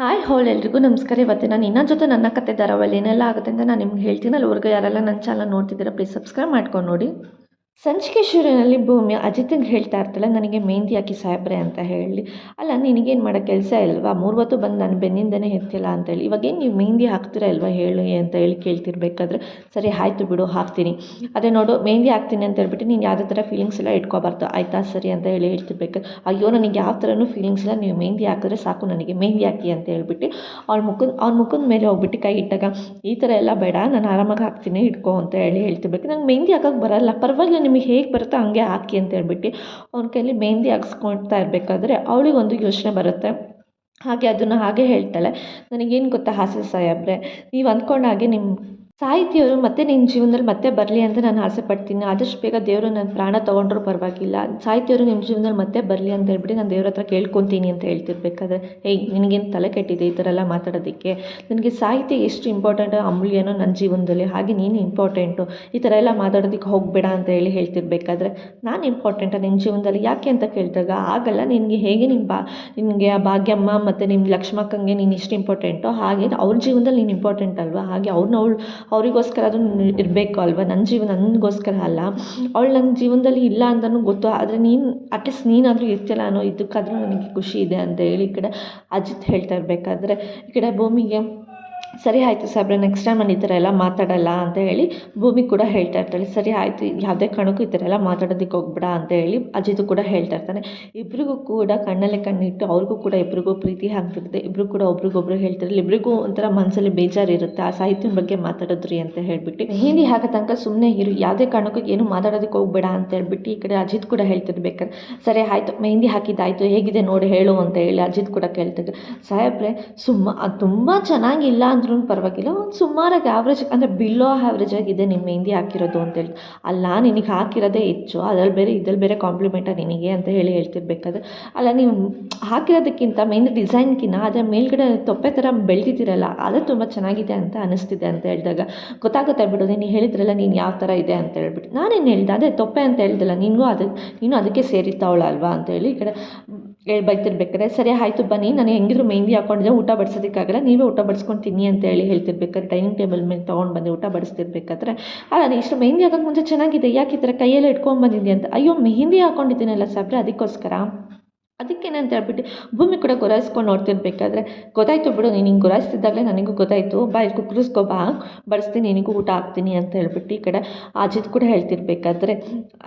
Hi, hole ಎಲ್ರಿಗೂ ನಮಸ್ಕಾರ. ಇವತ್ತು ನಾನು ಇನ್ನೊಂದು ಜೊತೆ ನನ್ನ ಕತೆ ಧಾರಾವಾಹಿಯಲ್ಲಿ ಏನೆಲ್ಲ ಆಗುತ್ತೆ ಅಂತ ನಾನು ನಿಮ್ಗೆ ಹೇಳ್ತೀನಲ್ಲ ಅಲ್ಲಿವರೆಗೂ ಯಾರೆಲ್ಲ ನನ್ನ ಚಾನಲ್ ನೋಡ್ತಿದ್ದೀರಾ ಪ್ಲೀಸ್ ಸಬ್ಸ್ಕ್ರೈಬ್ ಮಾಡ್ಕೊಂಡು ನೋಡಿ. ಸಂಚಿಕೆ ಶುರುವಿನಲ್ಲಿ ಭೂಮಿ ಅಜಿತ್ಗೆ ಹೇಳ್ತಾ ಇರ್ತಲ್ಲ ನನಗೆ ಮೆಹಂದಿ ಹಾಕಿ ಸಾಹೇಬ್ರೆ ಅಂತ ಹೇಳಿ. ಅಲ್ಲ, ನಿನಗೇನು ಮಾಡೋ ಕೆಲಸ ಇಲ್ವಾ? ಮೂರು ಹೊತ್ತು ಬಂದು ನಾನು ಬೆನ್ನಿಂದನೇ ಎತ್ತಿಲ್ಲ ಅಂತೇಳಿ ಇವಾಗೇನು ನೀವು ಮೆಹಂದಿ ಹಾಕ್ತೀರಾ ಇಲ್ವಾ ಹೇಳಿ ಅಂತ ಹೇಳಿ ಕೇಳ್ತಿರ್ಬೇಕಾದ್ರೆ, ಸರಿ ಆಯಿತು ಬಿಡು, ಹಾಕ್ತೀನಿ. ಅದೇ ನೋಡು, ಮೆಹಂದಿ ಹಾಕ್ತೀನಿ ಅಂತ ಹೇಳ್ಬಿಟ್ಟು ನೀನು ಯಾವುದೇ ಥರ ಫೀಲಿಂಗ್ಸ್ ಎಲ್ಲ ಇಟ್ಕೋಬಾರ್ದು. ಆಯಿತಾ? ಸರಿ ಅಂತ ಹೇಳಿ ಹೇಳ್ತಿರ್ಬೇಕು ಅಯ್ಯೋ, ನನಗೆ ಯಾವ ಥರನೂ ಫೀಲಿಂಗ್ಸ್ ಇಲ್ಲ. ನೀವು ಮೆಹಂದಿ ಹಾಕಿದ್ರೆ ಸಾಕು, ನನಗೆ ಮೆಹಂದಿ ಹಾಕಿ ಅಂತ ಹೇಳ್ಬಿಟ್ಟು ಅವ್ಳ ಮುಖದ ಅವ್ನ ಮುಖದ ಮೇಲೆ ಹೋಗ್ಬಿಟ್ಟು ಕೈ ಇಟ್ಟಾಗ, ಈ ಥರ ಎಲ್ಲ ಬೇಡ, ನಾನು ಆರಾಮಾಗಿ ಹಾಕ್ತೀನಿ, ಇಟ್ಕೋ ಅಂತ ಹೇಳಿ ಹೇಳ್ತಿರ್ಬೇಕು ನಂಗೆ ಮೆಹಂದಿ ಹಾಕೋಕೆ ಬರಲ್ಲ, ಪರವಾಗಿಲ್ಲ ನಿಮಗೆ ಹೇಗೆ ಬರುತ್ತೋ ಹಂಗೆ ಹಾಕಿ ಅಂತ ಹೇಳ್ಬಿಟ್ಟು ಅವ್ನ ಕೈಲಿ ಮೆಹಂದಿ ಹಾಕ್ಸ್ಕೊಳ್ತಾ ಇರಬೇಕಾದ್ರೆ ಅವಳಿಗೊಂದು ಯೋಚನೆ ಬರುತ್ತೆ. ಹಾಗೆ ಅದನ್ನು ಹಾಗೆ ಹೇಳ್ತಾಳೆ. ನನಗೇನು ಗೊತ್ತಾ ಹಾಸ್ಯ ಸಾಹೇಬ್ರೆ ನೀವು ಅಂದ್ಕೊಂಡ ಹಾಗೆ ನಿಮ್ಮ ಸಾಹಿತಿಯವರು ಮತ್ತೆ ನಿನ್ನ ಜೀವನದಲ್ಲಿ ಮತ್ತೆ ಬರಲಿ ಅಂತ ನಾನು ಆಸೆ ಪಡ್ತೀನಿ. ಆದಷ್ಟು ಬೇಗ ದೇವರು ನನ್ನ ಪ್ರಾಣ ತೊಗೊಂಡ್ರೂ ಪರವಾಗಿಲ್ಲ. ಸಾಹಿತಿಯವರು ನಿಮ್ಮ ಜೀವನದಲ್ಲಿ ಮತ್ತೆ ಬರಲಿ ಅಂತ ಹೇಳ್ಬಿಟ್ಟು ನಾನು ದೇವ್ರ ಹತ್ರ ಕೇಳ್ಕೊತೀನಿ ಅಂತ ಹೇಳ್ತಿರ್ಬೇಕಾದ್ರೆ, ಏಯ್, ನಿನಗೇನು ತಲೆ ಕೆಟ್ಟಿದೆ ಈ ಥರ ಎಲ್ಲ ಮಾತಾಡೋದಕ್ಕೆ? ನನಗೆ ಸಾಹಿತ್ಯ ಎಷ್ಟು ಇಂಪಾರ್ಟೆಂಟ್ ಅಮೂಲ್ಯನೋ ನನ್ನ ಜೀವನದಲ್ಲಿ, ಹಾಗೆ ನೀನು ಇಂಪಾರ್ಟೆಂಟು ಈ ಥರ ಎಲ್ಲ ಮಾತಾಡೋದಕ್ಕೆ ಹೋಗಬೇಡ ಅಂತ ಹೇಳಿ ಹೇಳ್ತಿರ್ಬೇಕಾದ್ರೆ, ನಾನು ಇಂಪಾರ್ಟೆಂಟ ನಿಮ್ಮ ಜೀವನದಲ್ಲಿ? ಯಾಕೆ ಅಂತ ಕೇಳಿದಾಗ, ಆಗಲ್ಲ, ನಿನಗೆ ಹೇಗೆ ನಿಮ್ಮ ಬಾ, ನಿನಗೆ ಆ ಭಾಗ್ಯಮ್ಮ ಮತ್ತು ನಿಮ್ಮ ಲಕ್ಷ್ಮಕ್ಕಂಗೆ ನೀನು ಇಷ್ಟು ಇಂಪಾರ್ಟೆಂಟೋ ಹಾಗೆ ಅವ್ರ ಜೀವನದಲ್ಲಿ ನೀನು ಇಂಪಾರ್ಟೆಂಟ್ ಅಲ್ವಾ? ಹಾಗೆ ಅವ್ರನ್ನ ಅವಳು ಅವರಿಗೋಸ್ಕರ ಅದು ಇರಬೇಕು ಅಲ್ವಾ? ನನ್ನ ಜೀವನ ನನಗೋಸ್ಕರ ಅಲ್ಲ. ಅವಳು ನನ್ನ ಜೀವನದಲ್ಲಿ ಇಲ್ಲ ಅಂತಲೂ ಗೊತ್ತು. ಆದರೆ ನೀನು ಅಟ್ಲೀಸ್ಟ್ ನೀನಾದರೂ ಇರ್ತಿಲ್ಲ ಅನ್ನೋ ಇದಕ್ಕಾದರೂ ನನಗೆ ಖುಷಿ ಇದೆ ಅಂತ ಹೇಳಿ ಈ ಕಡೆ ಅಜಿತ್ ಹೇಳ್ತಾ ಇರಬೇಕಾದ್ರೆ ಈ ಕಡೆ ಭೂಮಿಗೆ ಸರಿ ಆಯಿತು ಸಾಬ್ರೆ ನೆಕ್ಸ್ಟ್ ಟೈಮ್ ನಾನು ಈ ಥರ ಎಲ್ಲ ಮಾತಾಡಲ್ಲ ಅಂತ ಹೇಳಿ ಭೂಮಿ ಕೂಡ ಹೇಳ್ತಾ ಇರ್ತಾಳೆ. ಸರಿ ಆಯಿತು ಯಾವುದೇ ಕಾರಣಕ್ಕೂ ಈ ಥರ ಎಲ್ಲ ಮಾತಾಡೋದಕ್ಕೆ ಹೋಗ್ಬೇಡ ಅಂತ ಹೇಳಿ ಅಜಿತ್ ಕೂಡ ಹೇಳ್ತಾ ಇರ್ತಾನೆ. ಇಬ್ಬರಿಗೂ ಕೂಡ ಕಣ್ಣಲ್ಲೇ ಕಣ್ಣಿಟ್ಟು ಅವ್ರಿಗೂ ಕೂಡ ಇಬ್ಬರಿಗೂ ಪ್ರೀತಿ ಆಗ್ತಿರುತ್ತೆ ಇಬ್ಬರು ಕೂಡ ಒಬ್ರಿಗೊಬ್ರು ಹೇಳ್ತಾರೆ ಇಬ್ಬರಿಗೂ ಒಂಥರ ಮನಸ್ಸಲ್ಲಿ ಬೇಜಾರು ಇರುತ್ತೆ ಆ ಸಾಹಿತ್ಯದ ಬಗ್ಗೆ ಮಾತಾಡಿದ್ರಿ ಅಂತ ಹೇಳಿಬಿಟ್ಟು. ಹಿಂದಿ ಹಾಕೋ ತನಕ ಸುಮ್ಮನೆ ಇರು, ಯಾವುದೇ ಕಾರಣಕ್ಕೂ ಏನು ಮಾತಾಡೋದಕ್ಕೆ ಹೋಗ್ಬೇಡ ಅಂತ ಹೇಳ್ಬಿಟ್ಟು ಈ ಕಡೆ ಅಜಿತ್ ಕೂಡ ಹೇಳ್ತಿರ್ಬೇಕಾದ್ರೆ ಸರಿ ಆಯಿತು, ಮೆಹಂದಿ ಹಾಕಿದ್ದಾಯಿತು, ಹೇಗಿದೆ ನೋಡಿ ಹೇಳು ಅಂತ ಹೇಳಿ ಅಜಿತ್ ಕೂಡ ಕೇಳ್ತಿದ್ರು ಸಾಹೇಬ್ರೆ, ಸುಮ್ಮ, ಅದು ತುಂಬ ಚೆನ್ನಾಗಿಲ್ಲ ಅಂದ್ರೂ ಪರವಾಗಿಲ್ಲ, ಒಂದು ಸುಮಾರಾಗಿ ಆವ್ರೇಜ್ ಅಂದರೆ ಬಿಲೋ ಆ್ಯವ್ರೇಜ್ ಆಗಿದೆ ನಿಮ್ಮ ಮೆಹಂದಿ ಹಾಕಿರೋದು ಅಂತ ಹೇಳಿ ಅಲ್ಲ, ನಿನಗೆ ಹಾಕಿರೋದೇ ಹೆಚ್ಚು, ಅದ್ರಲ್ಲಿ ಬೇರೆ, ಇದ್ರಲ್ಲಿ ಬೇರೆ ಕಾಂಪ್ಲಿಮೆಂಟಾ ನಿನಗೆ ಅಂತ ಹೇಳಿ ಹೇಳ್ತಿರ್ಬೇಕಾದ್ರೆ, ಅಲ್ಲ, ನೀವು ಹಾಕಿರೋದಕ್ಕಿಂತ ಮೆಹಂದಿ ಡಿಸೈನ್ಗಿನ್ನ ಅದರ ಮೇಲ್ಗಡೆ ತೊಪ್ಪೆ ಥರ ಬೆಳೆದಿದ್ದೀರಲ್ಲ, ಅದು ತುಂಬ ಚೆನ್ನಾಗಿದೆ ಅಂತ ಅನಿಸ್ತಿದೆ ಅಂತ ಹೇಳಿದಾಗ, ಗೊತ್ತಾಗುತ್ತೆ ಬಿಡು, ನೀನು ಹೇಳಿದ್ರಲ್ಲ ನೀನು ಯಾವ ಥರ ಇದೆ ಅಂತ ಹೇಳ್ಬಿಟ್ಟು. ನಾನೇನು ಹೇಳ್ದೆ, ಅದೇ ತೊಪ್ಪೆ ಅಂತ ಹೇಳ್ದಲ್ಲ, ನಿನಗೂ ಅದು ನೀನು ಅದಕ್ಕೆ ಸೇರಿತ್ತವಳ ಅಲ್ವಾ ಅಂತ ಹೇಳಿ ಈ ಕಡೆ ಹೇಳಿ ಬೈತಿರ್ಬೇಕಾದ್ರೆ, ಸರಿ ಆಯಿತು ಬನ್ನಿ, ನಾನು ಹೆಂಗಿದ್ರು ಮೆಹಂದಿ ಹಾಕೊಂಡಿದ್ದೆ, ಊಟ ಬಡಿಸೋದಕ್ಕಾಗಲ್ಲ, ನೀವೇ ಊಟ ಬಡಿಸ್ಕೊಂಡು ತಿನ್ನಿ ಅಂತ ಹೇಳಿ ಹೇಳ್ತಿರ್ಬೇಕಾದ್ರೆ, ಡೈನಿಂಗ್ ಟೇಬಲ್ ಮೇಲೆ ತೊಗೊಂಡು ಬಂದು ಊಟ ಬಡಿಸ್ತಿರ್ಬೇಕಾದ್ರೆ, ಅಲ್ಲ ನೀ ಇಷ್ಟು ಮೆಹಂದಿ ಹಾಕೋಕೆ ಮುಂಚೆ ಚೆನ್ನಾಗಿದೆ, ಯಾಕೆ ಈ ಥರ ಕೈಯಲ್ಲೇ ಇಟ್ಕೊಂಡು ಬಂದಿದ್ದೆ ಅಂತ, ಅಯ್ಯೋ ಮೆಹಂದಿ ಹಾಕೊಂಡಿದ್ದೀನಲ್ಲ ಸಾಬ್ರೆ, ಅದಕ್ಕೋಸ್ಕರ. ಅದಕ್ಕೇನೆ ಅಂತ ಹೇಳ್ಬಿಟ್ಟು ಭೂಮಿ ಕೂಡ ಗುರಾಯಿಸ್ಕೊಂಡು ನೋಡ್ತಿರ್ಬೇಕಾದ್ರೆ, ಗೊತ್ತಾಯ್ತು ಬಿಡು, ನೀನು ಹಿಂಗೆ ಗುರಾಯಿಸ್ತಿದ್ದಾಗಲೇ ನನಗೂ ಗೊತ್ತಾಯಿತು. ಬಾ, ಇಲ್ಲಿ ಬಾ. ಬಡಿಸ್ತೀನಿ, ನಿನಗೂ ಊಟ ಹಾಕ್ತೀನಿ ಅಂತ ಹೇಳ್ಬಿಟ್ಟು ಈ ಕಡೆ ಅಜಿತ್ ಕೂಡ ಹೇಳ್ತಿರ್ಬೇಕಾದ್ರೆ,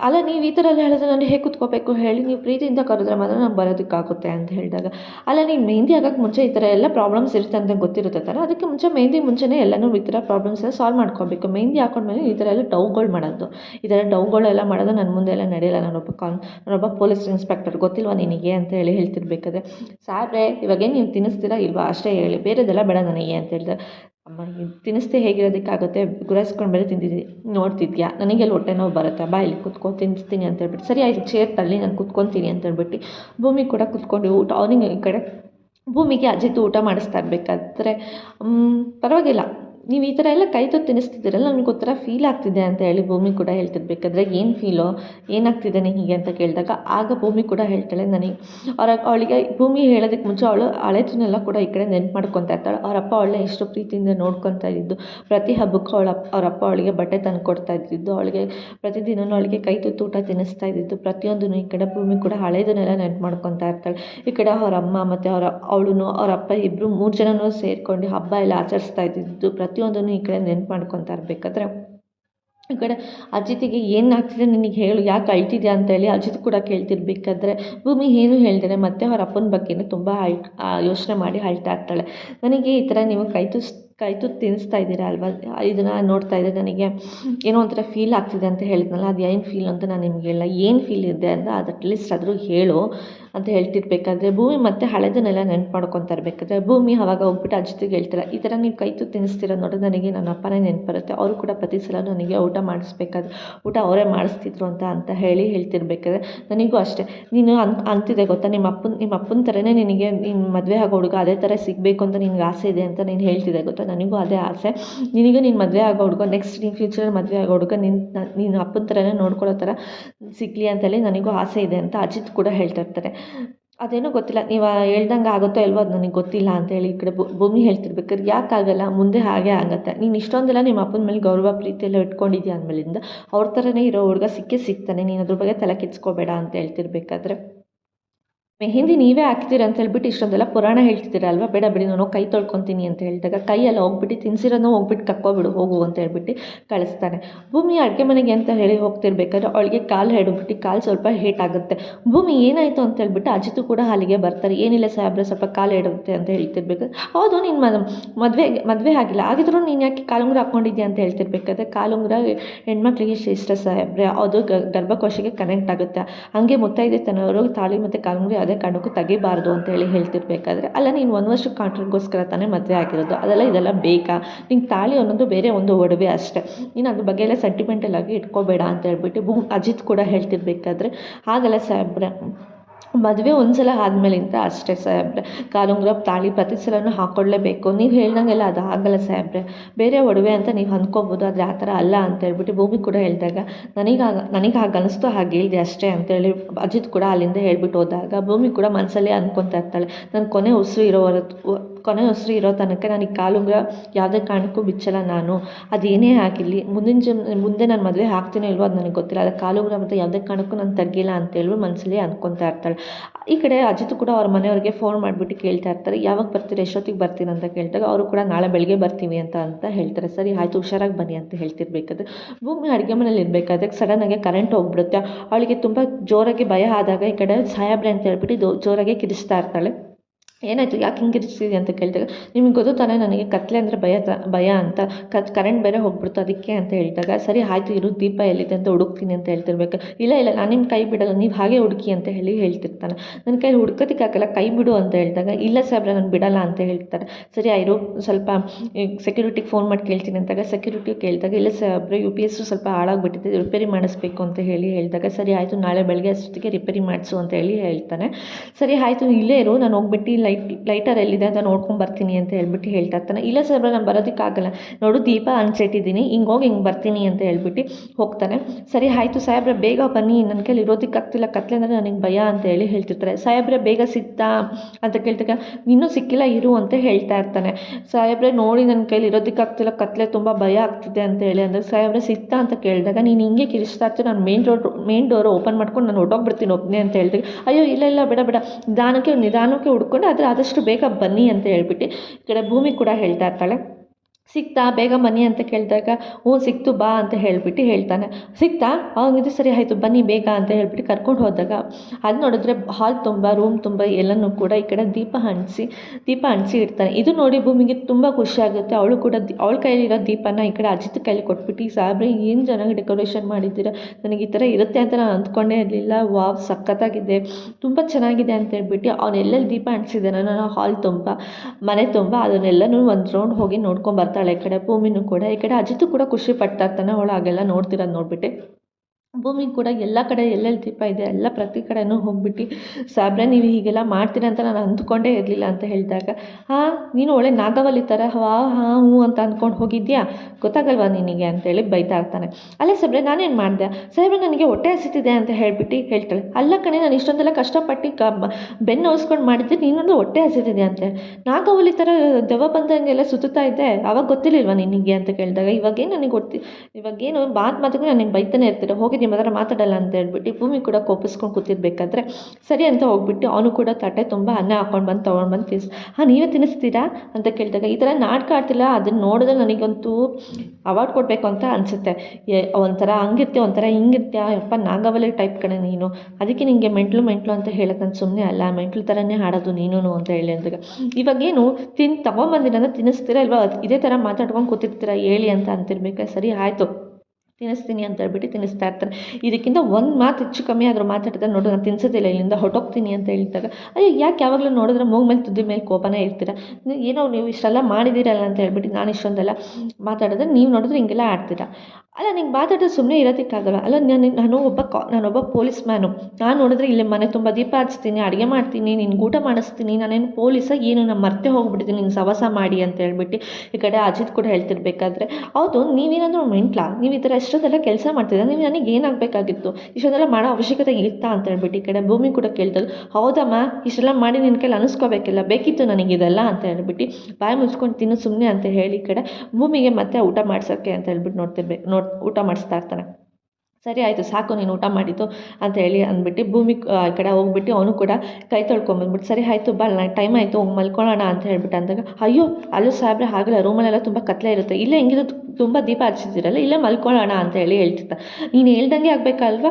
ಅಲ್ಲ, ನೀವು ಈ ಥರ ಎಲ್ಲ ಹೇಳಿದ್ರೆ ನಾನು ಹೇಗೆ ಕುತ್ಕೋಬೇಕು? ಹೇಳಿ, ನೀವು ಪ್ರೀತಿಯಿಂದ ಕರೆದ್ರೆ ಮಾತ್ರ ನಾನು ಬರೋದಕ್ಕಾಗುತ್ತೆ ಅಂತ ಹೇಳಿದಾಗ, ಅಲ್ಲ ನೀವು ಮೆಹಂದಿ ಆಗೋಕ್ಕೆ ಮುಂಚೆ ಈ ಥರ ಎಲ್ಲ ಪ್ರಾಬ್ಲಮ್ಸ್ ಇರುತ್ತೆ ಅಂತ ಗೊತ್ತಿರುತ್ತೆ ಥರ ಅದಕ್ಕೆ ಮುಂಚೆ ಮೆಹಂದಿ ಮುಂಚೆನೇ ಎಲ್ಲನೂ ಈ ಥರ ಪ್ರಾಬ್ಲಮ್ಸ್ ಎಲ್ಲ ಸಾಲ್ವ್ ಮಾಡ್ಕೋಬೇಕು. ಮೆಹಂದಿ ಹಾಕೊಂಡ್ಮೇಲೆ ಈ ಥರ ಎಲ್ಲ ಡೌಗಳು ಮಾಡೋದು. ಈ ಥರ ಡೌಗಳೆಲ್ಲ ಮಾಡೋದು ನನ್ನ ಮುಂದೆ ಎಲ್ಲ ನಡೆಯಲ್ಲ. ನಾನೊಬ್ಬ ಕಾನ್ ನಾನೊಬ್ಬ ಪೊಲೀಸ್ ಇನ್ಸ್ಪೆಕ್ಟರ್ ಗೊತ್ತಿಲ್ವಾ ನಿನಗೆ? ಅಂತ ಹೇಳಿ ಹೇಳ್ತಿರ್ಬೇಕಾದ್ರೆ ಸಾರೆ ಇವಾಗೇನು ನೀವು ತಿನ್ನಿಸ್ತೀರಾ ಇಲ್ವಾ? ಅಷ್ಟೇ ಹೇಳಿ, ಬೇರೆದೆಲ್ಲ ಬೇಡ ನನಗೆ ಅಂತ ಹೇಳ್ತಾರೆ ಅಮ್ಮ ತಿನ್ನಿಸ್ದೆ ಹೇಗಿರೋದಕ್ಕಾಗುತ್ತೆ? ಗುರಾಯಿಸ್ಕೊಂಡು ಬೇರೆ ತಿಂದಿದ್ದೀನಿ ನೋಡ್ತಿದ್ಯಾ? ನನಗೆಲ್ಲ ಹೊಟ್ಟೆ ನೋವು ಬರುತ್ತೆ? ಬಾ ಇಲ್ಲಿ ಕೂತ್ಕೊಂಡು ತಿನ್ನಿಸ್ತೀನಿ ಅಂತ ಹೇಳ್ಬಿಟ್ಟು, ಸರಿ ಆಯಿತು ಚೇರ್ ತಳ್ಳಿ, ನಾನು ಕುತ್ಕೊತೀನಿ, ಅಂತ ಹೇಳ್ಬಿಟ್ಟು, ಭೂಮಿ ಕೂಡ ಕುತ್ಕೊಂಡು ಊಟ, ಅವನಿಗೆ ಈ ಕಡೆ ಭೂಮಿಗೆ ಅಜಿತ್ ಊಟ ಮಾಡಿಸ್ತಾ ಇರಬೇಕಾದ್ರೆ ಪರವಾಗಿಲ್ಲ. ನೀವು ಈ ಥರ ಎಲ್ಲ ಕೈ ತೊತ್ತು ತಿನ್ನಿಸ್ತಿದ್ದೀರಲ್ಲ, ನನಗೆ ಒಂಥರ ಫೀಲ್ ಆಗ್ತಿದೆ ಅಂತ ಹೇಳಿ ಭೂಮಿ ಕೂಡ ಹೇಳ್ತಿರ್ಬೇಕಾದ್ರೆ ಏನು ಫೀಲೋ ಏನಾಗ್ತಿದ್ದಾನೆ ಹೀಗೆ ಅಂತ ಕೇಳಿದಾಗ, ಆಗ ಭೂಮಿ ಕೂಡ ಹೇಳ್ತಾಳೆ ನನಗೆ ಅವ್ರ ಅವಳಿಗೆ, ಭೂಮಿ ಹೇಳೋದಕ್ಕೆ ಮುಂಚೆ ಅವಳು ಹಳೆದನ್ನೆಲ್ಲ ಕೂಡ ಈ ಕಡೆ ನೆನ್ಪು ಮಾಡ್ಕೊತಾ ಇರ್ತಾಳೆ. ಅವರಪ್ಪ ಅವಳನ್ನ ಎಷ್ಟು ಪ್ರೀತಿಯಿಂದ ನೋಡ್ಕೊತಾ ಇದ್ದು, ಪ್ರತಿ ಹಬ್ಬಕ್ಕೂ ಅವಳ ಅವರಪ್ಪ ಅವಳಿಗೆ ಬಟ್ಟೆ ತಂದು ಕೊಡ್ತಾ ಇದ್ದಿದ್ದು, ಅವಳಿಗೆ ಪ್ರತಿದಿನವೂ ಅವಳಿಗೆ ಕೈ ತುತ್ತು ಊಟ ತಿನ್ನಿಸ್ತಾ ಇದ್ದಿದ್ದು, ಪ್ರತಿಯೊಂದನ್ನು ಈ ಕಡೆ ಭೂಮಿ ಕೂಡ ಹಳೆದನ್ನೆಲ್ಲ ನೆನ್ಪು ಮಾಡ್ಕೊತಾ ಇರ್ತಾಳೆ. ಈ ಕಡೆ ಅವರ ಅಮ್ಮ ಮತ್ತು ಅವರ ಅವಳು ಅವರಪ್ಪ ಇಬ್ಬರು ಮೂರು ಜನನೂ ಸೇರಿಕೊಂಡು ಹಬ್ಬ ಎಲ್ಲ ಆಚರಿಸ್ತಾ ಇದ್ದಿದ್ದು ಪ್ರತಿಯೊಂದನ್ನು ಈ ಕಡೆ ನೆನ್ಪು ಮಾಡ್ಕೊತಾ ಇರಬೇಕಾದ್ರೆ, ಈ ಕಡೆ ಅಜಿತಿಗೆ ಏನು ಆಗ್ತಿದೆ ನಿನಗೆ ಹೇಳು, ಯಾಕೆ ಅಳ್ತಿದ್ಯಾ ಅಂತೇಳಿ ಅಜಿತ್ ಕೂಡ ಕೇಳ್ತಿರ್ಬೇಕಾದ್ರೆ, ಭೂಮಿ ಏನು ಹೇಳ್ದೇನೆ ಮತ್ತೆ ಅವ್ರ ಅಪ್ಪನ ಬಗ್ಗೆನೇ ತುಂಬ ಅಳ್ ಯೋಚನೆ ಮಾಡಿ ಅಳ್ತಾ ಇರ್ತಾಳೆ. ನನಗೆ ಈ ಥರ ನೀವು ಕೈ ತುಸ್ ಕೈ ತುತ್ತು ತಿನ್ನಿಸ್ತಾ ಇದ್ದೀರಾ ಅಲ್ವಾ? ಇದನ್ನು ನೋಡ್ತಾ ಇದ್ದರೆ ನನಗೆ ಏನೋ ಒಂಥರ ಫೀಲ್ ಆಗ್ತಿದೆ ಅಂತ ಹೇಳಿದ್ನಲ್ಲ, ಅದು ಏನು ಫೀಲ್ ಅಂತ ನಾನು ನಿಮ್ಗೆ ಹೇಳಲ್ಲ. ಏನು ಫೀಲ್ ಇದೆ ಅಂತ ಅದು ಅಟ್ಲೀಸ್ಟ್ ಆದರೂ ಹೇಳು ಅಂತ ಹೇಳ್ತಿರ್ಬೇಕಾದ್ರೆ ಭೂಮಿ ಮತ್ತೆ ಹಳೆದನ್ನೆಲ್ಲ ನೆನ್ಪು ಭೂಮಿ ಅವಾಗ ಹೋಗ್ಬಿಟ್ಟು ಅಜ್ಜಿಗೆ ಹೇಳ್ತಾರೆ ಈ ಥರ ನೀವು ಕೈ ತುತ್ತು ತಿನ್ನಿಸ್ತೀರ ನೋಡಿ ನನಗೆ ನನ್ನ ಅಪ್ಪನೇ ನೆನಪು ಬರುತ್ತೆ ಅವರು ಕೂಡ ಪ್ರತಿ ಸಲ ನನಗೆ ಊಟ ಮಾಡಿಸ್ಬೇಕಾದ್ರೆ, ಊಟ ಅವರೇ ಮಾಡಿಸ್ತಿದ್ರು ಅಂತ ಅಂತ ಹೇಳಿ ಹೇಳ್ತಿರ್ಬೇಕಾದ್ರೆ ನನಗೂ ಅಷ್ಟೇ. ನೀನು ಅನ್ ಅಂತಿದೆ ಗೊತ್ತಾ? ನಿಮ್ಮ ಅಪ್ಪನ ನಿಮ್ಮ ಅಪ್ಪನ ಥರನೇ ನಿನಗೆ ನಿಮ್ಮ ಮದುವೆ ಆಗೋ ಹುಡುಗ ಅದೇ ಥರ ಸಿಗಬೇಕು ಅಂತ ನಿನ್ಗೆ ಆಸೆ ಇದೆ ಅಂತ ನೀನು ಹೇಳ್ತಿದೆ ಗೊತ್ತಾ? ನನಗೂ ಅದೇ ಆಸೆ. ನಿನಗೆ ನೀನು ಮದುವೆ ಆಗೋ ಹುಡುಗ ನೆಕ್ಸ್ಟ್ ನೀನು ಫ್ಯೂಚರಲ್ಲಿ ಮದುವೆ ಆಗೋ ಹುಡುಗ ನಿನ್ನ ನೀನು ಅಪ್ಪನ ಥರನೇ ನೋಡ್ಕೊಳ್ಳೋ ಥರ ಸಿಗಲಿ ಅಂತೇಳಿ ನನಗೂ ಆಸೆ ಇದೆ ಅಂತ ಅಜಿತ್ ಕೂಡ ಹೇಳ್ತಾ ಇರ್ತಾರೆ. ಅದೇನೋ ಗೊತ್ತಿಲ್ಲ, ನೀವು ಹೇಳ್ದಂಗೆ ಆಗುತ್ತೋ ಇಲ್ವೋ ಅದು ನನಗೆ ಗೊತ್ತಿಲ್ಲ ಅಂತೇಳಿ ಈ ಕಡೆ ಭೂಮಿ ಹೇಳ್ತಿರ್ಬೇಕಾದ್ರೆ ಯಾಕಾಗಲ್ಲ ಮುಂದೆ ಹಾಗೆ ಆಗುತ್ತೆ. ನೀನು ಇಷ್ಟೊಂದೆಲ್ಲ ನಿಮ್ಮ ಅಪ್ಪನ ಮೇಲೆ ಗೌರವ ಪ್ರೀತಿಯೆಲ್ಲ ಇಟ್ಕೊಂಡಿದ್ಯಾ ಅಂದಮೇಲಿಂದ ಅವ್ರ ಥರನೇ ಇರೋ ಹುಡುಗ ಸಿಕ್ಕೇ ಸಿಗ್ತಾನೆ. ನೀನು ಅದ್ರ ಬಗ್ಗೆ ತಲೆ ಕೆಡಿಸ್ಕೋಬೇಡ ಅಂತ ಹೇಳ್ತಿರ್ಬೇಕಾದ್ರೆ. ಮೆಹಂದಿ ನೀವೇ ಹಾಕ್ತೀರ ಅಂತ ಹೇಳ್ಬಿಟ್ಟು ಇಷ್ಟೊಂದೆಲ್ಲ ಪುರಾಣ ಹೇಳ್ತಿದ್ದೀರ ಅಲ್ವಾ ಬೇಡ ಬಿಡಿ, ನಾನು ಕೈ ತೊಳ್ಕೊತೀನಿ ಅಂತ ಹೇಳಿದಾಗ ಕೈಯೆಲ್ಲ ಹೋಗ್ಬಿಟ್ಟು ತಿನ್ಸಿರೋನು ಹೋಗ್ಬಿಟ್ಟು ಕಕ್ಕೋಬಿಡು ಹೋಗು ಅಂತ ಹೇಳ್ಬಿಟ್ಟು ಕಳಿಸ್ತಾನೆ. ಭೂಮಿ ಅಡುಗೆ ಮನೆಗೆ ಅಂತ ಹೇಳಿ ಹೋಗ್ತಿರ್ಬೇಕಾದ್ರೆ ಅವಳಿಗೆ ಕಾಲು ಹೇಳ್ಬಿಟ್ಟು ಕಾಲು ಸ್ವಲ್ಪ ಹೇಟ್ ಆಗುತ್ತೆ. ಭೂಮಿ ಏನಾಯಿತು ಅಂತ ಹೇಳ್ಬಿಟ್ಟು ಅಜಿತು ಕೂಡ ಅಲ್ಲಿಗೆ ಬರ್ತಾರೆ. ಏನಿಲ್ಲ ಸಾಹೇಬ್ರೆ, ಸ್ವಲ್ಪ ಕಾಲು ಹಿಡುತ್ತೆ ಅಂತ ಹೇಳ್ತಿರ್ಬೇಕು ಹೌದು ನೀನು ಮದುವೆ ಮದುವೆ ಆಗಿಲ್ಲ. ಆಗಿದ್ರು ನೀನು ಯಾಕೆ ಕಾಲುಂಗ್ರ ಹಾಕ್ಕೊಂಡಿದ್ಯಾ ಅಂತ ಹೇಳ್ತಿರ್ಬೇಕಾದ್ರೆ ಕಾಲುಂಗ್ರ ಹೆಣ್ಮಕ್ಳಿಗೆ ಶ್ರೇಷ್ಠ ಸಾಹೇಬ್ರೆ. ಅದು ಗರ್ಭಕೋಶಕ್ಕೆ ಕನೆಕ್ಟ್ ಆಗುತ್ತೆ. ಹಾಗೆ ಮುತ್ತೈದೆ ತನ್ನವರು ತಾಳಿ ಮತ್ತು ಕಾಲುಂಗುರ ಯಾವುದೇ ಕಾರಣಕ್ಕೂ ತೆಗಿಬಾರ್ದು ಅಂತೇಳಿ ಹೇಳ್ತಿರ್ಬೇಕಾದ್ರೆ, ಅಲ್ಲ ನೀನು ಒಂದು ವರ್ಷ ಕಾಂಟ್ರಾಕ್ಟ್ಗೋಸ್ಕರ ತಾನೇ ಮದುವೆ ಆಗಿರೋದು, ಅದೆಲ್ಲ ಇದೆಲ್ಲ ಬೇಕಾ? ನಿಂಗೆ ತಾಳಿ ಅನ್ನೋದು ಬೇರೆ ಒಂದು ಒಡವೆ ಅಷ್ಟೇ. ನೀನು ಅದ್ರ ಬಗ್ಗೆ ಎಲ್ಲ ಸೆಂಟಿಮೆಂಟಲ್ ಆಗಿ ಇಟ್ಕೋಬೇಡ ಅಂತ ಹೇಳ್ಬಿಟ್ಟು ಬು ಅಜಿತ್ ಕೂಡ ಹೇಳ್ತಿರ್ಬೇಕಾದ್ರೆ, ಹಾಗಲ್ಲ ಸಾಹೇಬ್ರೆ ಮದುವೆ ಒಂದು ಸಲ ಆದಮೇಲಿಂದ ಅಷ್ಟೇ ಸಾಹೇಬ್ರೆ. ಕಾಲುಂಗುರ ತಾಳಿ ಪ್ರತಿ ಸಲವೂ ಹಾಕ್ಕೊಳ್ಳೇಬೇಕು ನೀವು ಹೇಳ್ದಂಗೆಲ್ಲ ಅದು ಆಗಲ್ಲ ಸಾಹೇಬ್ರೆ. ಬೇರೆ ಒಡವೆ ಅಂತ ನೀವು ಅಂದ್ಕೋಬೋದು, ಆದರೆ ಆ ಥರ ಅಲ್ಲ ಅಂತ ಹೇಳ್ಬಿಟ್ಟು ಭೂಮಿ ಕೂಡ ಹೇಳಿದಾಗ ನನಗೆ ನನಗೆ ಹಾಗೆ ಅನಿಸ್ತು ಹಾಗೆ ಹೇಳಿದೆ ಅಷ್ಟೇ ಅಂತೇಳಿ ಅಜಿತ್ ಕೂಡ ಅಲ್ಲಿಂದ ಹೇಳ್ಬಿಟ್ಟು ಹೋದಾಗ ಭೂಮಿ ಕೂಡ ಮನಸ್ಸಲ್ಲೇ ಅಂದ್ಕೊತಾ ಇರ್ತಾಳೆ. ನನ್ನ ಕೊನೆ ಉಸಿರು ಇರೋವರೆಗೂ ಕೊನೆ ಉಸಿರು ಇರೋ ತನಕ ನನಗೆ ಕಾಲುಂಗುರ ಯಾವುದೇ ಕಾರಣಕ್ಕೂ ಬಿಚ್ಚಲ್ಲ ನಾನು. ಅದು ಏನೇ ಆಗಿರಲಿ, ಮುಂದಿನ ಜನ್, ಮುಂದೆ ನಾನು ಮದುವೆ ಆಗ್ತೀನೋ ಇಲ್ವೋ ಅದು ನನಗೆ ಗೊತ್ತಿಲ್ಲ. ಅದು ಕಾಲುಂಗ್ರ ಮತ್ತು ಯಾವುದೇ ಕಾರಣಕ್ಕೂ ನಾನು ತೆಗಿಲ್ಲ ಅಂತೇಳಿ ಮನಸ್ಸಲ್ಲಿ ಅಂದ್ಕೊತಾ ಇರ್ತಾಳೆ. ಈ ಕಡೆ ಅಜಿತ್ ಕೂಡ ಅವ್ರ ಮನೆಯವ್ರಿಗೆ ಫೋನ್ ಮಾಡಿಬಿಟ್ಟು ಕೇಳ್ತಾ ಇರ್ತಾರೆ. ಯಾವಾಗ ಬರ್ತೀರಿ, ಎಷ್ಟೊತ್ತಿಗೆ ಬರ್ತೀನಿ ಅಂತ ಕೇಳಿದಾಗ ಅವರು ಕೂಡ ನಾಳೆ ಬೆಳಗ್ಗೆ ಬರ್ತೀವಿ ಅಂತ ಅಂತ ಹೇಳ್ತಾರೆ. ಸರಿ, ಆಯಿತು, ಹುಷಾರಾಗಿ ಬನ್ನಿ ಅಂತ ಹೇಳ್ತಿರ್ಬೇಕಾದ್ರೆ ಭೂಮಿ ಅಡುಗೆ ಮನೇಲಿ ಇರಬೇಕಾದ್ರೆ ಆಗಿ ಕರೆಂಟ್ ಹೋಗ್ಬಿಡುತ್ತೆ. ಅವಳಿಗೆ ತುಂಬ ಜೋರಾಗಿ ಭಯ ಆದಾಗ ಈ ಕಡೆ ಸಾಯಾಬ್ರೆ ಅಂತ ಹೇಳ್ಬಿಟ್ಟು ಜೋರಾಗಿ ಕಿರಿಸ್ತಾ ಇರ್ತಾಳೆ. ಏನಾಯಿತು? ಯಾಕೆ ಹಿಂಗೆ ಇರಿಸಿದೆ ಅಂತ ಕೇಳಿದಾಗ, ನಿಮಗೆ ಗೊತ್ತು ನನಗೆ ಕತ್ತಲೆ ಅಂದರೆ ಭಯ ಭಯ ಅಂತ. ಕತ್ ಕರೆಂಟ್ ಬೇರೆ ಹೋಗ್ಬಿಡ್ತು ಅದಕ್ಕೆ ಅಂತ ಹೇಳಿದಾಗ, ಸರಿ ಆಯಿತು ಇರು, ದೀಪ ಎಲ್ಲಿದೆ ಅಂತ ಹುಡುಕ್ತೀನಿ ಅಂತ ಹೇಳ್ತಿರ್ಬೇಕು. ಇಲ್ಲ ಇಲ್ಲ, ನಾನು ನಿಮ್ಮ ಕೈ ಬಿಡಲ್ಲ, ನೀವು ಹಾಗೆ ಹುಡುಕಿ ಅಂತ ಹೇಳಿ ಹೇಳ್ತಿರ್ತಾನೆ. ನನ್ನ ಕೈಲಿ ಹುಡ್ಕೋದಕ್ಕೆ ಆಗಲ್ಲ ಕೈ ಬಿಡು ಅಂತ ಹೇಳಿದಾಗ, ಇಲ್ಲ ಸಾಬ್ರೆ ನಾನು ಬಿಡಲ್ಲ ಅಂತ ಹೇಳ್ತಾರೆ. ಸರಿ ಆಯಿರು ಸ್ವಲ್ಪ ಸೆಕ್ಯೂರಿಟಿಗೆ ಫೋನ್ ಮಾಡಿ ಕೇಳ್ತೀನಿ ಅಂತಾಗ ಸೆಕ್ಯೂರಿಟಿ ಕೇಳಿದಾಗ, ಇಲ್ಲ ಸಾಬ್ರೆ ಯು ಪಿ ಎಸ್ ಸ್ವಲ್ಪ ಹಾಳಾಗ್ಬಿಟ್ಟಿದೆ ರಿಪೇರಿ ಮಾಡಿಸ್ಬೇಕು ಅಂತ ಹೇಳಿ ಹೇಳಿದಾಗ, ಸರಿ, ಆಯಿತು ನಾಳೆ ಬೆಳಗ್ಗೆ ಅಷ್ಟೊತ್ತಿಗೆ ರಿಪೇರಿ ಮಾಡಿಸು ಅಂತ ಹೇಳಿ ಹೇಳ್ತಾನೆ. ಸರಿ, ಆಯಿತು ಇಲ್ಲೇ ಇರು, ನಾನು ಹೋಗ್ಬಿಟ್ಟು ಲೈಟ್, ಲೈಟರ್ ಎಲ್ಲಿದೆ ಅಂತ ನೋಡ್ಕೊಂಡು ಬರ್ತೀನಿ ಅಂತ ಹೇಳ್ಬಿಟ್ಟು ಹೇಳ್ತಾ ಇರ್ತಾನೆ. ಇಲ್ಲ ಸರ್ ನಾನು ಬರೋದಕ್ಕಾಗಲ್ಲ ನೋಡು, ದೀಪ ಅನ್ಸಿಟ್ಟಿದ್ದೀನಿ ಹಿಂಗೆ ಹೋಗಿ ಹಿಂಗೆ ಬರ್ತೀನಿ ಅಂತ ಹೇಳ್ಬಿಟ್ಟು ಹೋಗ್ತಾನೆ. ಸರಿ, ಆಯಿತು ಸಾಹೇಬ್ರೆ, ಬೇಗ ಬನ್ನಿ. ನನ್ನ ಕೈಲಿ ಇರೋದಕ್ಕಾಗ್ತಿಲ್ಲ ಕತ್ಲೆ ಅಂದರೆ ನನಗೆ ಭಯ ಅಂತ ಹೇಳಿ ಹೇಳ್ತಿರ್ತಾರೆ. ಸಾಹೇಬ್ರೆ, ಬೇಗ ಸಿಗ್ತಾ ಅಂತ ಕೇಳ್ತಕ್ಕ ಇನ್ನೂ ಸಿಕ್ಕಿಲ್ಲ, ಇರು ಅಂತ ಹೇಳ್ತಾ ಇರ್ತಾನೆ. ಸಾಹೇಬ್ರೆ, ನೋಡಿ ನನ್ನ ಕೈಲಿ ಇರೋದಕ್ಕಾಗ್ತಿಲ್ಲ ಕತ್ಲೆ ತುಂಬ ಭಯ ಆಗ್ತಿದೆ ಅಂತ ಹೇಳಿ ಅಂದರೆ, ಸಾಹೇಬ್ರೆ, ಸಿಗ್ತಾ ಅಂತ ಕೇಳಿದಾಗ ನೀನು ಹಿಂಗೆ ಕಿರಿಸ್ತಾ ಇರ್ತೀನಿ ನಾನು main road main door open ಮಾಡ್ಕೊಂಡು ನಾನು ಹೊಟ್ಟೋಗ್ಬಿಡ್ತೀನಿ ಒಬ್ಬನೇ ಅಂತ ಹೇಳ್ತೀವಿ ಅಯ್ಯೋ, ಇಲ್ಲ ಇಲ್ಲ, ಬೇಡ ಬೇಡ. ನಿಧಾನಕ್ಕೆ ನಿಧಾನಕ್ಕೆ ಹುಡ್ಕೊಂಡು ಆದರೆ ಆದಷ್ಟು ಬೇಗ ಬನ್ನಿ ಅಂತ ಹೇಳ್ಬಿಟ್ಟು ಈ ಕಡೆ ಭೂಮಿ ಕೂಡ ಹೇಳ್ತಾ ಇರ್ತಾಳೆ. ಸಿಕ್ತಾ, ಬೇಗ ಬನ್ನಿ ಅಂತ ಕೇಳಿದಾಗ, ಹ್ಞೂ ಸಿಕ್ತು, ಬಾ ಅಂತ ಹೇಳಿಬಿಟ್ಟು ಹೇಳ್ತಾನೆ. ಸಿಕ್ತಾ? ಹೌದು ಸರಿ ಆಯಿತು, ಬನ್ನಿ ಬೇಗ ಅಂತ ಹೇಳಿಬಿಟ್ಟು ಕರ್ಕೊಂಡು ಹೋದಾಗ ಅದು ನೋಡಿದ್ರೆ ಹಾಲ್ ತುಂಬ ರೂಮ್ ತುಂಬ, ಎಲ್ಲನೂ ಕೂಡ ಈ ಕಡೆ ದೀಪ ಅಂಟಿಸಿ ದೀಪ ಅಂಟಿಸಿ ಇಡ್ತಾನೆ. ಇದು ನೋಡಿ ಭೂಮಿಗೆ ತುಂಬ ಖುಷಿ ಆಗುತ್ತೆ. ಅವಳು ಕೂಡ ಅವಳ ಕೈಲಿರೋ ದೀಪನ ಈ ಕಡೆ ಅಜಿತ್ ಕೈಲಿ ಕೊಟ್ಬಿಟ್ಟು ಸಾಬ್ರೆ, ಏನು ಚೆನ್ನಾಗಿ ಡೆಕೋರೇಷನ್ ಮಾಡಿದ್ದೀರ? ನನಗೆ ಈ ಥರ ಇರುತ್ತೆ ಅಂತ ನಾನು ಅಂದ್ಕೊಂಡೇ ಇರಲಿಲ್ಲ. ವಾವ್, ಸಖತ್ತಾಗಿದೆ. ತುಂಬ ಚೆನ್ನಾಗಿದೆ ಅಂತ ಹೇಳ್ಬಿಟ್ಟು ಅವನೆಲ್ಲೆಲ್ಲಿ ದೀಪ ಅಂಟಿಸಿದ್ದಾನೆ ನಾನು ಹಾಲ್ ತುಂಬ, ಮನೆ ತುಂಬ, ಅದನ್ನೆಲ್ಲನೂ ಒಂದು ರೌಂಡ್ ಹೋಗಿ ನೋಡ್ಕೊಂಬರ್ತಾನೆ ಬರ್ತಾಳೆ, ಈ ಕಡೆ ಭೂಮಿನೂ ಕೂಡ, ಈ ಕಡೆ ಅಜಿತು ಕೂಡ ಖುಷಿ ಪಡ್ತಾ ಇರ್ತಾನೆ, ಅವಳು ಹಾಗೆಲ್ಲ ನೋಡ್ತಿರೋದು ನೋಡ್ಬಿಟ್ಟು. ಭೂಮಿ ಕೂಡ ಎಲ್ಲ ಕಡೆ ಎಲ್ಲೆಲ್ಲಿ ದೀಪ ಇದೆ, ಎಲ್ಲ ಪ್ರತಿ ಕಡೆಯೂ ಹೋಗ್ಬಿಟ್ಟು, ಸಾಬ್ರೆ ನೀವು ಹೀಗೆಲ್ಲ ಮಾಡ್ತೀರ ಅಂತ ನಾನು ಅಂದ್ಕೊಂಡೇ ಇರಲಿಲ್ಲ ಅಂತ ಹೇಳಿದಾಗ, ಹಾಂ, ನೀನು ಒಳ್ಳೆ ನಾಗವಲ್ಲಿ ಥರ ಹಾ, ಹಾಂ ಹ್ಞೂ ಅಂತ ಅಂದ್ಕೊಂಡು ಹೋಗಿದ್ಯಾ? ಗೊತ್ತಾಗಲ್ವಾ ನಿನಗೆ? ಅಂತೇಳಿ ಬೈತಾ ಇರ್ತಾನೆ. ಅಲ್ಲೇ ಸಾಬ್ರೆ, ನಾನೇನು ಮಾಡಿದೆ? ಸಾಹೇಬ್ರೆ ನನಗೆ ಹೊಟ್ಟೆ ಹಸಿತಿದೆ ಅಂತ ಹೇಳಿಬಿಟ್ಟು ಹೇಳ್ತಾಳೆ. ಅಲ್ಲ ಕಣೆ, ನಾನು ಇಷ್ಟೊಂದೆಲ್ಲ ಕಷ್ಟಪಟ್ಟು ಕ ಬೆನ್ನು ಹೊಸ್ಕೊಂಡು ಮಾಡಿದ್ದೆ ನೀನೊಂದು ಹೊಟ್ಟೆ ಹಸಿತಿದೆ ಅಂತ ನಾಗವಲ್ಲಿ ಥರ ದೆವ್ವ ಬಂದಂಗೆಲ್ಲ ಸುತ್ತುತ್ತಾ ಇದ್ದೆ ಅವಾಗ ಗೊತ್ತಿರಲಿಲ್ವಾ ನಿನಗೆ? ಅಂತ ಕೇಳಿದಾಗ, ಇವಾಗೇನು ನನಗೆ ಗೊತ್ತಿ ಇವಾಗೇನು, ಮಾತು ಮಾತಿಗೂ ನನಗೆ ಬೈತಾನೆ ಇರ್ತೀರ, ಹೋಗಿ ನಿಮ್ಮ ಹತ್ರ ಮಾತಾಡಲ್ಲ ಅಂತ ಹೇಳ್ಬಿಟ್ಟು ಭೂಮಿ ಕೂಡ ಕೋಪಿಸ್ಕೊಂಡು ಕೂತಿರ್ಬೇಕಾದ್ರೆ ಸರಿ ಅಂತ ಹೋಗ್ಬಿಟ್ಟು ಅವನು ಕೂಡ ತಟ್ಟೆ ತುಂಬ ಅನ್ನ ಹಾಕೊಂಡು ಬಂದು ತೊಗೊಂಡು ಬಂದು ತಿನ್ಸ್, ಹಾಂ, ನೀವೇ ತಿನ್ನಿಸ್ತೀರಾ ಅಂತ ಕೇಳಿದಾಗ ಈ ಥರ ನಾಟಕ ಆಡ್ತಿಲ್ಲ, ಅದನ್ನು ನೋಡಿದ್ರೆ ನನಗಂತೂ ಅವಾರ್ಡ್ ಕೊಡಬೇಕು ಅಂತ ಅನಿಸುತ್ತೆ. ಒಂಥರ ಹಂಗಿರ್ತೀಯ, ಒಂಥರ ಹಿಂಗಿರ್ತೀಯ, ಯಪ್ಪ ನಾಗವಲ್ಲಿ ಟೈಪ್ ಕಣೆ ನೀನು. ಅದಕ್ಕೆ ನಿನಗೆ ಮೆಂಟ್ಲು ಮೆಂಟ್ಲು ಅಂತ ಹೇಳಕ್ಕೆ ನಾನು ಸುಮ್ಮನೆ ಅಲ್ಲ, ಮೆಂಟ್ಲು ಥರನೇ ಹಾಡೋದು ನೀನು ಅಂತ ಹೇಳಿ ಅಂದಾಗ, ಇವಾಗೇನು ತಿನ್ ತೊಗೊಂಬಂದಿರ ತಿನ್ನಿಸ್ತೀರಾ ಇಲ್ವಾ? ಇದೇ ಥರ ಮಾತಾಡ್ಕೊಂಡು ಕೂತಿರ್ತೀರಾ ಹೇಳಿ ಅಂತ ಅಂತಿರ್ಬೇಕಾ ಸರಿ, ಆಯಿತು. ತಿನ್ನಿಸ್ತೀನಿ ಅಂತ ಹೇಳ್ಬಿಟ್ಟು ತಿನ್ನಿಸ್ತಾ ಇರ್ತಾರೆ. ಇದಕ್ಕಿಂತ ಒಂದು ಮಾತು ಹೆಚ್ಚು ಕಮ್ಮಿ ಆದರೂ ಮಾತಾಡ್ತಾರೆ ನೋಡು, ನಾನು ಇಲ್ಲಿಂದ ಹೊಟ್ಟೋಗ್ತೀನಿ ಅಂತ ಹೇಳಿದಾಗ ಅಯ್ಯೋ, ಯಾಕೆ ಯಾವಾಗಲೂ ನೋಡಿದ್ರೆ ಮೂಗ್ ಮೇಲೆ, ತುದಿ ಮೇಲೆ ಕೋಪನೇ ಇರ್ತೀರ? ಏನೋ, ನೀವು ಇಷ್ಟೆಲ್ಲ ಮಾಡಿದ್ದೀರಲ್ಲ ಅಂತ ಹೇಳ್ಬಿಟ್ಟು ನಾನು ಇಷ್ಟೊಂದೆಲ್ಲ ಮಾತಾಡಿದ್ರೆ ನೀವು ನೋಡಿದ್ರೆ ಹಿಂಗೆಲ್ಲ ಆಡ್ತೀರಾ. ಅಲ್ಲ, ನಿಂಗೆ ಮಾತಾಡಿದ್ರೆ ಸುಮ್ಮನೆ ಇರೋದಕ್ಕಾಗಲ್ಲ. ಅಲ್ಲ ನಾನು ನಾನು ಒಬ್ಬ ಕಾ ನಾನೊಬ್ಬ ಪೊಲೀಸ್ ಮ್ಯಾನು ನಾನು ನೋಡಿದ್ರೆ ಇಲ್ಲಿ ಮನೆ ತುಂಬ ದೀಪ ಹಚ್ತೀನಿ ಅಡುಗೆ ಮಾಡ್ತೀನಿ, ನಿನ್ಗೆ ಊಟ ಮಾಡಿಸ್ತೀನಿ, ನಾನೇನು ಪೊಲೀಸ, ಏನು, ನಾನು ಮರ್ತೆ ಹೋಗ್ಬಿಟ್ಟಿದ್ದೀನಿ ನಿನ್ನ ಸವಾಸ ಮಾಡಿ ಅಂತ ಹೇಳ್ಬಿಟ್ಟು ಈ ಕಡೆ ಅಜಿತ್ ಕೂಡ ಹೇಳ್ತಿರ್ಬೇಕಾದ್ರೆ, ಹೌದು, ನೀವೇನಾದರೂ ಮೆಂಟ್ಲಾ? ನೀವು ಈ ಥರ ಎಷ್ಟೊಂದೆಲ್ಲ ಕೆಲಸ ಮಾಡ್ತಿದ್ದ ನೀವು ನನಗೆ ಏನಾಗಬೇಕಾಗಿತ್ತು? ಇಷ್ಟೊಂದೆಲ್ಲ ಮಾಡೋ ಅವಶ್ಯಕತೆ ಇತ್ತಾ? ಅಂತ ಹೇಳ್ಬಿಟ್ಟು ಈ ಕಡೆ ಭೂಮಿ ಕೂಡ ಕೇಳ್ತದೆ ಹೌದಮ್ಮ, ಇಷ್ಟೆಲ್ಲ ಮಾಡಿ ನಿನ್ನ ಕೈಲಿ ಅನಿಸ್ಕೋಬೇಕಿಲ್ಲ, ಬೇಕಿತ್ತು ನನಗಿದೆಲ್ಲ ಅಂತ ಹೇಳ್ಬಿಟ್ಟು ಬಾಯಿ ಮುಚ್ಕೊಂಡು ತಿನ್ನು ಸುಮ್ಮನೆ ಅಂತ ಹೇಳಿ ಈ ಕಡೆ ಭೂಮಿಗೆ ಮತ್ತೆ ಊಟ ಮಾಡ್ಸೋಕ್ಕೆ ಅಂತ ಹೇಳ್ಬಿಟ್ಟು ನೋಡ್ತಿರ್ಬೇಕು ನೋಡ್ ಊಟ ಮಾಡಿಸ್ತಾ ಇರ್ತಾನೆ ಸರಿ ಆಯಿತು, ಸಾಕು, ನೀನು ಊಟ ಮಾಡಿದ್ದು ಅಂತ ಹೇಳಿ ಅಂದ್ಬಿಟ್ಟು ಭೂಮಿ, ಆ ಕಡೆ ಹೋಗ್ಬಿಟ್ಟು ಅವನು ಕೂಡ ಕೈ ತೊಳ್ಕೊಂಬಂದ್ಬಿಟ್ಟು ಸರಿ ಆಯಿತು, ಬಾ ಟೈಮ್ ಆಯಿತು, ಹೋಗಿ ಮಲ್ಕೊಳ್ಳೋಣ ಅಂತ ಹೇಳ್ಬಿಟ್ಟು ಅಂದಾಗ, ಅಯ್ಯೋ, ಅಲ್ಲೂ ಸಾಹೇಬ್ರೆ ಆಗಲ್ಲ, ರೂಮಲ್ಲೆಲ್ಲ ತುಂಬ ಕತ್ಲೆ ಇರುತ್ತೆ, ಇಲ್ಲೇ ಹೆಂಗಿದ್ರು ತುಂಬ ದೀಪ ಹಚ್ಚಿದ್ದೀರಲ್ಲ, ಇಲ್ಲೇ ಮಲ್ಕೊಳ್ಳೋಣ ಅಂತ ಹೇಳಿ ಹೇಳ್ತಿದ್ದ. ನೀನು ಹೇಳ್ದಂಗೆ ಆಗಬೇಕಲ್ವ?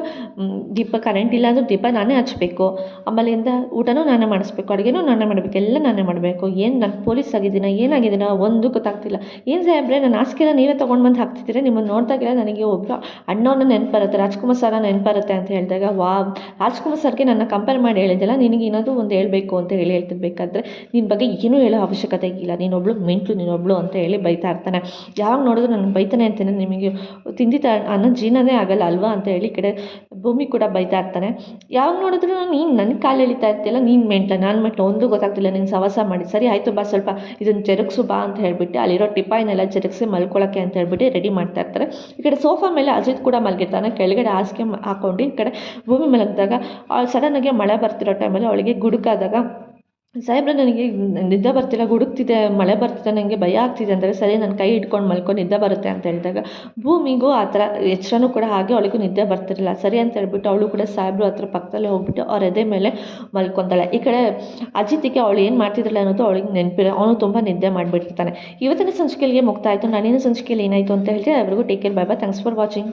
ದೀಪ ಕರೆಂಟ್ ಇಲ್ಲ ಅಂದ್ರೆ ದೀಪ ನಾನೇ ಹಚ್ಚಬೇಕು ಆಮೇಲಿಂದ ಊಟನೂ ನಾನೇ ಮಾಡಿಸ್ಬೇಕು, ಅಡುಗೆನೂ ನಾನೇ ಮಾಡಬೇಕು, ಎಲ್ಲ ನಾನೇ ಮಾಡಬೇಕು. ಏನು ನಾನು ಪೊಲೀಸ್ ಆಗಿದ್ದೀನ, ಏನಾಗಿದ್ದೀನ, ಒಂದು ಗೊತ್ತಾಗ್ತಿಲ್ಲ. ಏನು ಸಾಹೇಬ್ರೆ ನಾನು ಹಾಸಿಗೆಲ್ಲ ನೀವೇ ತೊಗೊಂಡು ಬಂದು ಹಾಕ್ತಿದ್ದೀರಾ, ನಿಮ್ಮನ್ನು ನೋಡಿದಾಗೆಲ್ಲ ನನಗೆ ಒಬ್ಬರು ಅಣ್ಣವನ್ನ ನೆನಪು ಬರುತ್ತೆ ರಾಜ್ಕುಮಾರ್ ಸರ ನೆನಪು ಬರುತ್ತೆ ಅಂತ ಹೇಳಿದಾಗ ವಾ ರಾಜ್ಕುಮಾರ್ ಸರ್ಗೆ ನನ್ನ ಕಂಪೇರ್ ಮಾಡಿ ಹೇಳಿದ್ದೆಲ್ಲ ನಿನಗೆ ಏನಾದರೂ ಒಂದು ಹೇಳಬೇಕು ಅಂತ ಹೇಳಿ ಹೇಳ್ತಿರ್ಬೇಕಾದ್ರೆ ನಿನ್ನ ಬಗ್ಗೆ ಏನೂ ಹೇಳೋ ಅವಶ್ಯಕತೆ ಇಲ್ಲ. ನೀನೊಬ್ಳು ಮೆಂಟ್ಲು ನೀನೊಬ್ಳು ಅಂತ ಹೇಳಿ ಬೈತಾ ಇರ್ತಾನೆ. ಯಾವಾಗ ನೋಡಿದ್ರು ನಾನು ಬೈತಾನೆ ಅಂತಾನೆ. ನಿಮಗೆ ತಿಂದಿದ್ದ ಅನ್ನ ಜೀರ್ಣನೇ ಆಗಲ್ಲ ಅಲ್ವಾ? ಅಂತ ಹೇಳಿ ಈ ಕಡೆ ಭೂಮಿ ಕೂಡ ಬೈತಾ ಇರ್ತಾನೆ. ಯಾವಾಗ ನೋಡಿದ್ರು ನೀನು ನನ್ನ ಕಾಲು ಎಳಿತಾ ಇರ್ತಿಲ್ಲ ನೀನು ಮೆಂಟ್ಲ, ನಾನು ಮೆಂಟ್ಲ, ಒಂದು ಗೊತ್ತಾಗ್ತಿಲ್ಲ. ನೀನು ಸವಾಸ ಮಾಡಿ, ಸರಿ, ಆಯಿತು ಬಾ, ಸ್ವಲ್ಪ ಇದನ್ನು ಜರುಗಿಸು ಬಾ ಅಂತ ಹೇಳಿಬಿಟ್ಟು, ಅಲ್ಲಿರೋ ಟಿಪಾಯಿನೆಲ್ಲ ಜರುಗಿಸಿ ಮಲ್ಕೊಳ್ಳೋಕ್ಕೆ ಅಂತ ಹೇಳ್ಬಿಟ್ಟು ರೆಡಿ ಮಾಡ್ತಾ ಇರ್ತಾರೆ. ಈ ಕಡೆ ಸೋಫಾ ಮೇಲೆ ಅಜಿತ್ ಕೂಡ ಮಲಗಿರ್ತಾನೆ. ಕೆಳಗಡೆ ಹಾಸಿಗೆ ಹಾಕೊಂಡು ಈ ಕಡೆ ಭೂಮಿ ಮಲಗಿದಾಗ ಅವಳು ಸಡನ್ನಾಗಿ ಮಳೆ ಬರ್ತಿರೋ ಟೈಮಲ್ಲಿ ಅವಳಿಗೆ ಗುಡುಕಾದಾಗ, ಸಾಹೇಬ್ರೆ, ನನಗೆ ನಿದ್ದೆ ಬರ್ತಿಲ್ಲ, ಗುಡುಕ್ತಿದೆ, ಮಳೆ ಬರ್ತಿದೆ ನನಗೆ ಭಯ ಆಗ್ತಿದೆ ಅಂದರೆ ಸರಿ ನನ್ನ ಕೈ ಇಟ್ಕೊಂಡು ಮಲ್ಕೊಂಡು ನಿದ್ದೆ ಬರುತ್ತೆ ಅಂತ ಹೇಳಿದಾಗ, ಭೂಮಿಗೂ ಆ ಥರ ಎಚ್ಚರನೂ ಕೂಡ ಹಾಗೆ ಅವಳಿಗೂ ನಿದ್ದೆ ಬರ್ತಿರಲಿಲ್ಲ. ಸರಿ ಅಂತ ಹೇಳ್ಬಿಟ್ಟು ಅವಳು ಕೂಡ ಸಾಹೇಬ್ರು ಹತ್ರ ಪಕ್ಕದಲ್ಲೇ ಹೋಗ್ಬಿಟ್ಟು ಅವ್ರ ಎದೆ ಮೇಲೆ ಮಲ್ಕೊತಾಳೆ ಈ ಕಡೆ ಅಜಿತಿಗೆ ಅವಳು ಏನು ಮಾಡ್ತಿದ್ರಲ್ಲ ಅನ್ನೋದು ಅವಳಿಗೆ ನೆನಪಿಲ್ಲ. ಅವನು ತುಂಬ ನಿದ್ದೆ ಮಾಡಿಬಿಟ್ಟಿರ್ತಾನೆ. ಇವತ್ತಿನ ಸಂಚಿಕೆಯಲ್ಲಿ ಮುಕ್ತಾಯಿತು. ನಾನಿನ ಸಂಚಿಕೆಯಲ್ಲಿ ಏನಾಯಿತು ಅಂತ ಹೇಳ್ತೀನಿ ಅವರಿಗೂ take care bye bye thanks for watching